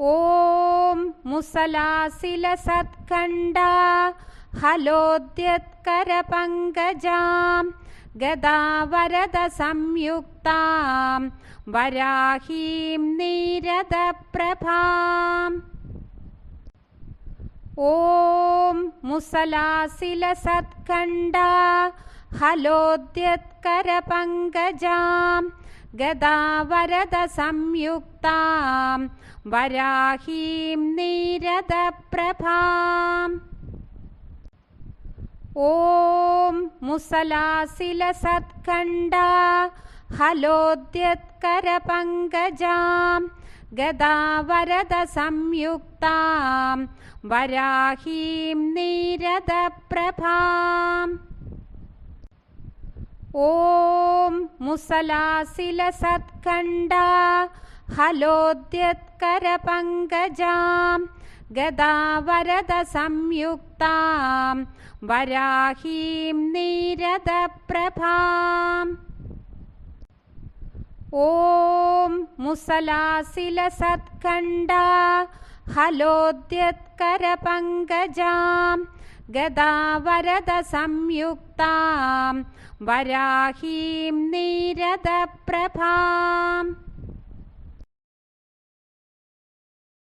ॐ मुसलासिलसत्कण्डा हलोद्यत्करपङ्कजां गदावरदसंयुक्तां वराहीं नीरदप्रभाम्। ॐ मुसलासिलसत्कण्डा हलोद्यत्करपङ्कजां गदावरदसंयुक्तां वराहीं नीरदप्रभाम्। ॐ मुसलासिलसत्कण्डा हलोद्यत्करपङ्कजां गदावरदसंयुक्तां वराहीं नीरदप्रभाम् ॐ मुसलासिलसत्कण्डा हलोद्यत्करपङ्कजां गदावरदसंयुक्तां वराहीं नीरदप्रभाम्। ॐ मुसलासिलसत्कण्डा हलोद्यत्करपङ्कजां गदावरदसंयुक्तां वराहीं नीरदप्रभाम्